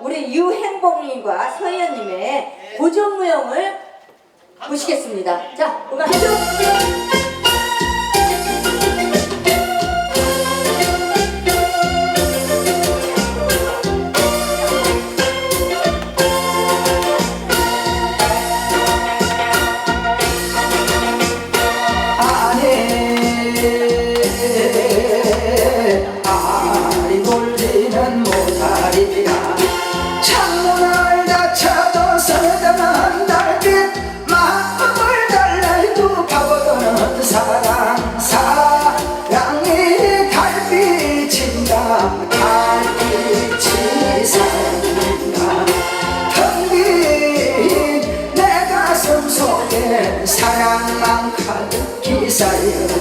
우리 유행복님과 서희연님의 네. 고정무용을 보시겠습니다. 자, 음악 해줘!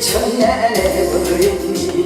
천년의 불이